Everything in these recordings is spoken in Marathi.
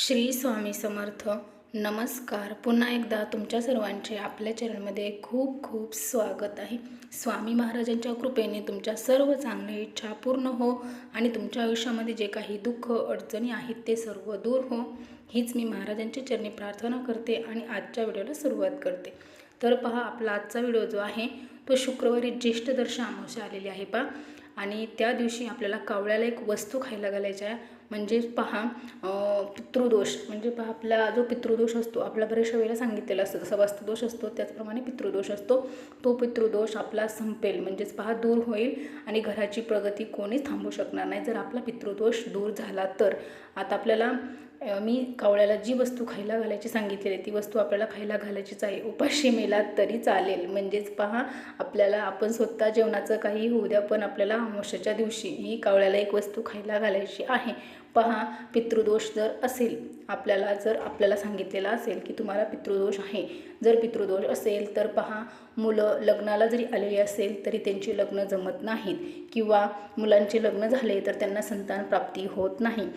श्री स्वामी समर्थ. नमस्कार. पुन्हा एकदा तुमच्या सर्वांचे आपल्या चॅनलमध्ये खूप खूप स्वागत आहे. स्वामी महाराजांच्या कृपेने तुमच्या सर्व चांगल्या इच्छा पूर्ण हो आणि तुमच्या आयुष्यामध्ये जे काही दुःख अडचणी आहेत ते सर्व दूर हो. हीच मी महाराजांच्या चरणी प्रार्थना करते आणि आजच्या व्हिडिओला सुरुवात करते. तर पहा आपला आजचा व्हिडिओ जो आहे तो शुक्रवारी ज्येष्ठ दर्श अमावस्या आलेली आहे पहा. आणि त्या दिवशी आपल्याला कावळ्याला एक वस्तू खायला घालायच्या आहे. म्हणजेच पहा पितृदोष. म्हणजे पहा आपला जो पितृदोष असतो आपला बऱ्याचशा वेळेला सांगितलेला असतो. जसा वास्तुदोष असतो त्याचप्रमाणे पितृदोष असतो. तो पितृदोष आपला संपेल. म्हणजेच पहा दूर होईल आणि घराची प्रगती कोणीच थांबू शकणार नाही. जर आपला पितृदोष दूर झाला तर. आता आपल्याला मी कावळ्याला जी वस्तू खायला घालायची सांगितलेली आहे, ती वस्तू आपल्याला खायला घालायचीच आहे. उपाशी मेला तरी चालेल. म्हणजेच पहा आपल्याला आपण स्वतः जेवणाचं काही होऊ द्या पण आपल्याला अमावश्याच्या दिवशी ही कावळ्याला एक वस्तू खायला घालायची आहे. पहा पितृदोष जर असेल आपल्याला जर आपल्याला सांगितलेला असेल की तुम्हाला पितृदोष आहे. जर पितृदोष असेल तर पहा मुलं लग्नाला जरी आलेली असेल तरी त्यांची लग्न जमत नाहीत. किंवा मुलांचे लग्न झाले तर त्यांना संतान प्राप्ती होत नाही.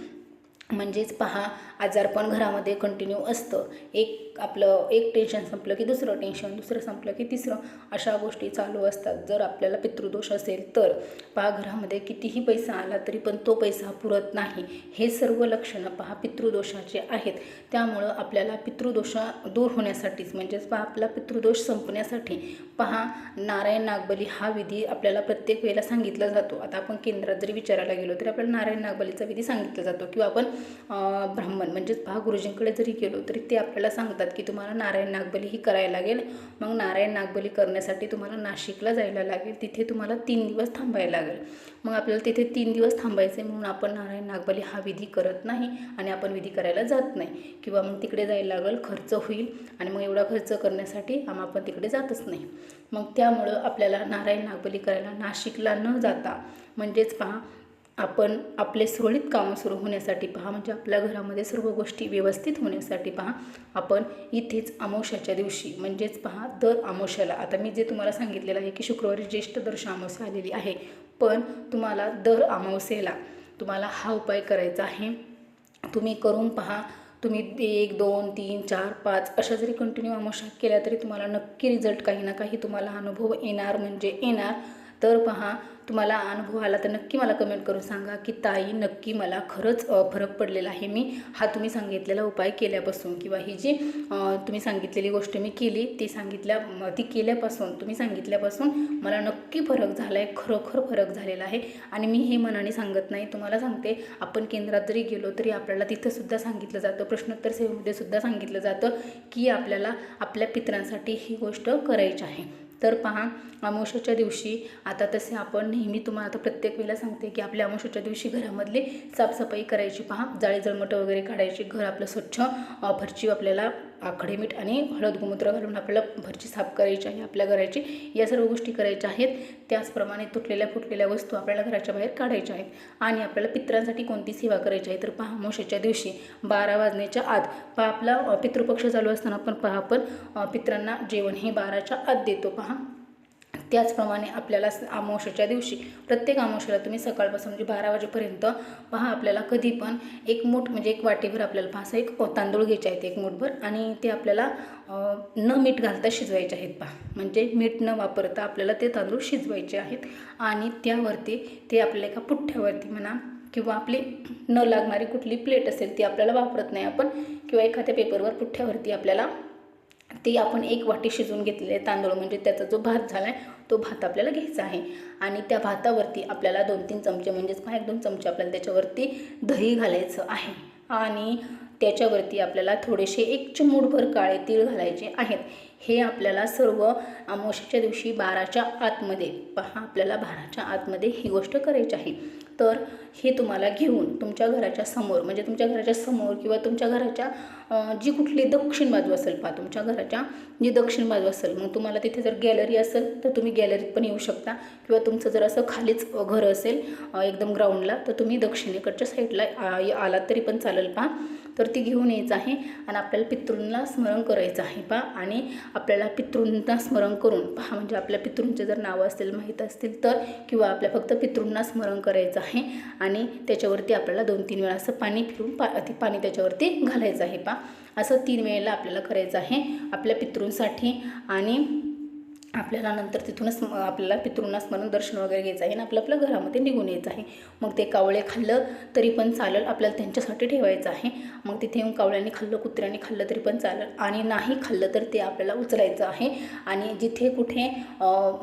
म्हणजेच पहा आजारपण घरामध्ये कंटिन्यू असतं. एक आपलं एक टेन्शन संपलं की दुसरं टेन्शन दुसरं संपलं की तिसरं अशा गोष्टी चालू असतात. जर आपल्याला पितृदोष असेल तर पहा घरामध्ये कितीही पैसा आला तरी पण तो पैसा पुरत नाही. हे सर्व लक्षणं पहा पितृदोषाचे आहेत. त्यामुळं आपल्याला पितृदोष दूर होण्यासाठीच म्हणजेच पहा आपला पितृदोष संपण्यासाठी पहा नारायण नागबली हा विधी आपल्याला प्रत्येक वेळेला सांगितला जातो. आता आपण केंद्रात जरी विचारायला गेलो तरी आपल्याला नारायण नागबलीचा विधी सांगितला जातो. किंवा आपण ब्राह्मण म्हणजेच पहा गुरुजींकडे जरी गेलो तरी ते आपल्याला सांगतात. की तुम्हाला नारायण नागबली ही करायला लागेल. मग नारायण नागबली करण्यासाठी तुम्हाला नाशिकला जायला लागेल. तिथे तुम्हाला तीन दिवस थांबायला लागेल. मग आपल्याला तिथे तीन दिवस थांबायचे म्हणून आपण नारायण नागबली हा विधी करत नाही आणि आपण विधी करायला जात नाही. किंवा मग तिकडे जायला लागेल खर्च होईल आणि मग एवढा खर्च करण्यासाठी आम आपण तिकडे जातच नाही. मग त्यामुळं आपल्याला नारायण नागबली करायला नाशिकला न जाता म्हणजेच पहा आपण आपले सुरळीत कामं सुरू होण्यासाठी पहा म्हणजे आपल्या घरामध्ये सर्व गोष्टी व्यवस्थित होण्यासाठी पहा. आपण इथेच अमावश्याच्या दिवशी म्हणजेच पहा दर अमावश्याला आता मी जे तुम्हाला सांगितलेलं आहे की शुक्रवारी ज्येष्ठ दर्श अमावस्या आलेली आहे पण तुम्हाला दर अमावस्येला तुम्हाला हा उपाय करायचा आहे. तुम्ही करून पहा तुम्ही एक दोन तीन चार पाच अशा जरी कंटिन्यू अमावस्या केल्या तरी तुम्हाला नक्की रिझल्ट काही ना काही तुम्हाला अनुभव येणार म्हणजे येणार. तर पहा तुम्हाला अनुभव आला तर नक्की मला कमेंट करून सांगा की ताई नक्की मला खरंच फरक पडलेला आहे मी. हा तुम्ही सांगितलेला उपाय केल्यापासून किंवा ही जी तुम्ही सांगितलेली गोष्ट मी केली ती सांगितल्या ती केल्यापासून तुम्ही सांगितल्यापासून मला नक्की फरक झाला आहे खरोखर फरक झालेला आहे. आणि मी हे मनाने सांगत नाही तुम्हाला सांगते आपण केंद्रात जरी गेलो तरी आपल्याला तिथंसुद्धा सांगितलं जातं प्रश्नोत्तर सेवेमध्ये सुद्धा सांगितलं जातं की आपल्याला आपल्या पितरांसाठी ही गोष्ट करायची आहे. तर पहा अमावश्याच्या दिवशी आता तसे आपण नेहमी तुम्हाला आता प्रत्येक वेळेला सांगते की आपल्या अमावश्याच्या दिवशी घरामधली साफसफाई करायची पहा जाळी जळमटं वगैरे काढायची घर आपलं स्वच्छ फरची आपल्याला आखडे मीठ आणि हळद गोमूत्र घालून आपल्याला भरची साफ करायची आहे आपल्या घराची या सर्व गोष्टी करायच्या आहेत. त्याचप्रमाणे तुटलेल्या फुटलेल्या वस्तू आपल्याला घराच्या बाहेर काढायच्या आहेत. आणि आपल्याला पित्रांसाठी कोणती सेवा करायची आहे? तर पहा अमावस्याच्या दिवशी बारा वाजण्याच्या आत पहा आपला पितृपक्ष चालू असताना पण पहा आपण पित्रांना जेवण हे बाराच्या आत देतो. पहा. त्याचप्रमाणे आपल्याला स- दिवशी प्रत्येक अमावश्याला तुम्ही सकाळपासून म्हणजे बारा वाजेपर्यंत पहा आपल्याला कधी पण एक मूठ म्हणजे एक वाटीभर आपल्याला पहा. एक तांदूळ घ्यायचे आहेत एक मूठभर आणि ते आपल्याला न मीठ घालता शिजवायचे आहेत पहा. म्हणजे मीठ न वापरता आपल्याला ते तांदूळ शिजवायचे आहेत आणि त्यावरती ते आपल्याला एका पुठ्ठ्यावरती म्हणा किंवा आपली न लागणारी कुठली प्लेट असेल ती आपल्याला वापरत नाही आपण किंवा एखाद्या पेपरवर पुठ्ठ्यावरती आपल्याला ती आपण एक वाटी शिजवून घेतलेले तांदूळ म्हणजे त्याचा जो भात झाला आहे तो भात आपल्याला घ्यायचा आहे. आणि त्या भातावरती आपल्याला दोन तीन चमचे म्हणजेच पहा एक दोन चमचे आपल्याला त्याच्यावरती दही घालायचं आहे. आणि त्याच्यावरती आपल्याला थोडेसे एक चिमूटभर काळे तीळ घालायचे आहेत. हे आपल्याला सर्व अमावस्येच्या दिवशी बाराच्या आतमध्ये पहा आपल्याला बाराच्या आतमध्ये ही गोष्ट करायची आहे. तर हे तुम्हाला घेऊन तुमच्या घराच्या समोर म्हणजे तुमच्या घराच्या समोर किंवा तुमच्या घराच्या जी कुठली दक्षिण बाजू असेल पहा तुमच्या घराच्या जी दक्षिण बाजू असेल मग तुम्हाला तिथे जर गॅलरी असेल तर तुम्ही गॅलरीत पण येऊ शकता. किंवा तुमचं जर असं खालीच घर असेल एकदम ग्राउंडला तर तुम्ही दक्षिणेकडच्या साईडला आ- आलात तरी पण चालेल पहा. तर ती घेऊन यायचं आहे आणि आपल्याला पितृंना स्मरण करायचं आहे. पहा आणि आपल्याला पितृंना स्मरण करून पहा म्हणजे आपल्या पितृंचे जर नावं असतील माहीत असतील तर किंवा आपल्या फक्त पितृंना स्मरण करायचं आहे आणि त्याच्यावरती आपल्याला दोन तीन वेळा असं पाणी फिरून पा ती पाणी त्याच्यावरती घालायचं आहे. पा असं तीन वेळेला आपल्याला करायचं आहे आपल्या पितृंसाठी आणि आपल्याला नंतर तिथूनच म- आपल्याला पितृंना स्मरण दर्शन वगैरे घ्यायचं आहे आणि आपलं आपल्या घरामध्ये निघून यायचं आहे. मग ते कावळे खाल्लं तरी पण चालेल आपल्याला त्यांच्यासाठी ठेवायचं आहे. मग तिथे येऊन कावळ्यांनी खाल्लं कुत्र्यांनी खाल्लं तरी पण चालेल. आणि नाही खाल्लं तर ते आपल्याला उचलायचं आहे. आणि जिथे कुठे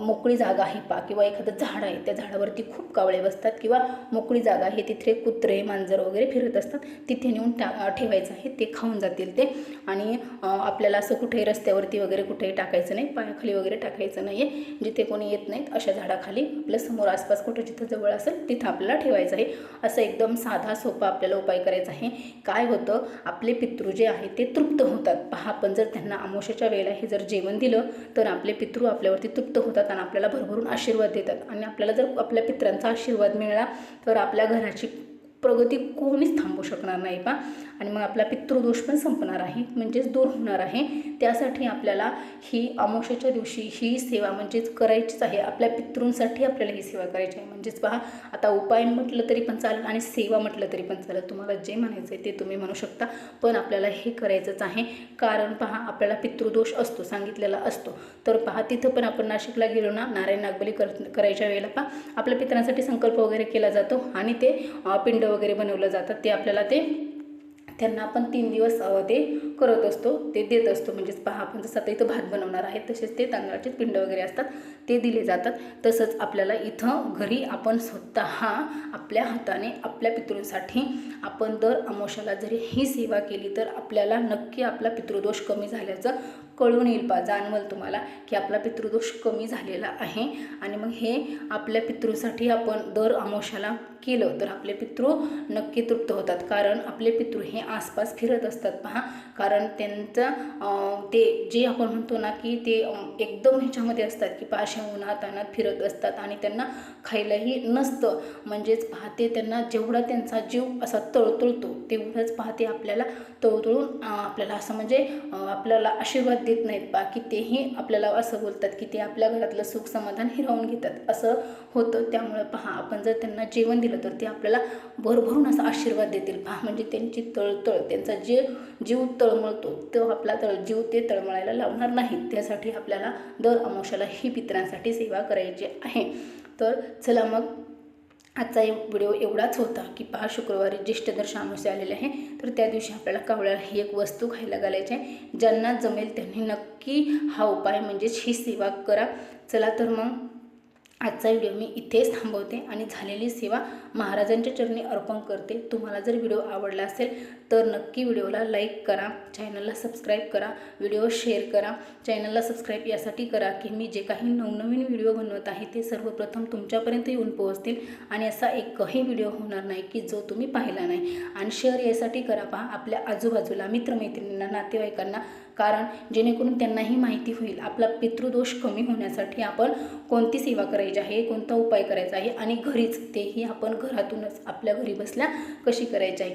मोकळी जागा आहे पा किंवा एखादं झाड आहे त्या झाडावरती खूप कावळे बसतात किंवा मोकळी जागा आहे तिथे कुत्रे मांजर वगैरे फिरत असतात तिथे नेऊन टा ठेवायचं आहे ते खाऊन जातील ते. आणि आपल्याला असं कुठे रस्त्यावरती वगैरे कुठेही टाकायचं नाही पायाखाली वगैरे टाकायचं नाही आहे जिथे कोणी येत नाहीत अशा झाडाखाली आपल्यासमोर आसपास कुठं जिथं जवळ असेल तिथं आपल्याला ठेवायचं आहे. असं एकदम साधा सोपा आपल्याला उपाय करायचा आहे. काय होतं? आपले पितृ जे आहे ते तृप्त होतात. पहा आपण जर त्यांना आमोशाच्या वेळेला हे जर जेवण दिलं तर आपले पितृ आपल्यावरती तृप्त होतात आणि आपल्याला भरभरून आशीर्वाद देतात. आणि आपल्याला जर आपल्या पित्रांचा आशीर्वाद मिळाला तर आपल्या घराची प्रगती कोणीच थांबू शकणार नाही पा आणि मग आपला पितृदोष पण संपणार आहे म्हणजेच दूर होणार आहे. त्यासाठी आपल्याला ही अमावश्याच्या दिवशी ही सेवा म्हणजेच करायचीच आहे. आपल्या पितृंसाठी आपल्याला ही सेवा करायची आहे. म्हणजेच पहा आता उपाय म्हटलं तरी पण चालेल आणि सेवा म्हटलं तरी पण चालेल. तुम्हाला जे म्हणायचं आहे ते तुम्ही म्हणू शकता पण आपल्याला हे करायचंच आहे. कारण पहा आपल्याला पितृदोष असतो सांगितलेला असतो. तर पहा तिथं पण आपण नाशिकला गेलो ना नारायण नागबली कर करायच्या वेळेला पहा आपल्या पितरांसाठी संकल्प वगैरे केला जातो आणि ते पिंड पिंड वगैरे बनवलं जातात ते आपल्याला ते त्यांना आपण तीन दिवस ते करत असतो ते देत असतो. म्हणजेच पहा आपण जसं आता इथं भात बनवणार आहे तसेच ते तांदळाचे पिंड वगैरे असतात ते दिले जातात. तसंच आपल्याला इथं घरी आपण स्वतः आपल्या हाताने आपल्या पितृंसाठी आपण दर अमोशाला जरी ही सेवा केली तर आपल्याला नक्की आपला पितृदोष कमी झाल्याचं कळून येईल पा जाणवल तुम्हाला की आपला पितृदोष कमी झालेला आहे. आणि मग हे आपल्या पितृसाठी आपण दर अमोशाला केलं तर आपले पितृ नक्की तृप्त होतात. कारण आपले पितृ हे आसपास फिरत असतात पहा. कारण त्यांचं ते जे आपण म्हणतो ना की ते एकदम ह्याच्यामध्ये असतात की पाशे उन्हात अनात फिरत असतात आणि त्यांना खायलाही नसतं. म्हणजेच पाहते त्यांना जेवढा त्यांचा जीव असा तळतळतो तेवढंच पाहते आपल्याला तळतळून आपल्याला असं म्हणजे आपल्याला आशीर्वाद देत नाहीत पा की तेही आपल्याला असं बोलतात की ते आपल्या घरातलं सुख समाधान हिरावून घेतात. असं होतं. त्यामुळे पहा आपण जर त्यांना जेवण दिलं तर ते आपल्याला भरभरून असा आशीर्वाद देतील. पहा म्हणजे त्यांची तळतळ त्यांचा जे जीव तळमळतो तो आपला तळ जीव ते तळमळायला लावणार नाही त्यासाठी आपल्याला दर अमावस्याला ही पित्रांसाठी सेवा करायची आहे. तर चला मग आजचा एक व्हिडिओ एवढाच होता की पहा शुक्रवारी ज्येष्ठ दर्श अमावस्या आलेले आहे. तर त्या दिवशी आपल्याला कावळ्याला ही एक वस्तू खायला घालायची आहे. ज्यांना जमेल त्यांनी नक्की हा उपाय म्हणजेच ही सेवा करा. चला तर मग आजचा व्हिडिओ मी इथेच थांबवते आणि झालेली सेवा महाराजांच्या चरणी अर्पण करते. तुम्हाला जर व्हिडिओ आवडला असेल तर नक्की व्हिडिओला लाईक करा चॅनलला सबस्क्राईब करा व्हिडिओ शेअर करा चॅनलला सबस्क्राईब यासाठी करा की मी जे काही नवनवीन व्हिडिओ बनवत आहे ते सर्वप्रथम तुमच्यापर्यंत येऊन पोहोचतील आणि असा एकही व्हिडिओ होणार नाही की जो तुम्ही पाहिला नाही. आणि शेअर यासाठी करा पहा आपल्या आजूबाजूला मित्रमैत्रिणींना नातेवाईकांना कारण जेणेकरून त्यांनाही माहिती होईल. आपला पितृदोष कमी होण्यासाठी आपण कोणती सेवा करायची आहे कोणता उपाय करायचा आहे आणि घरीच तेही आपण घरातूनच आपल्या घरी बसल्या कशी करायची आहे.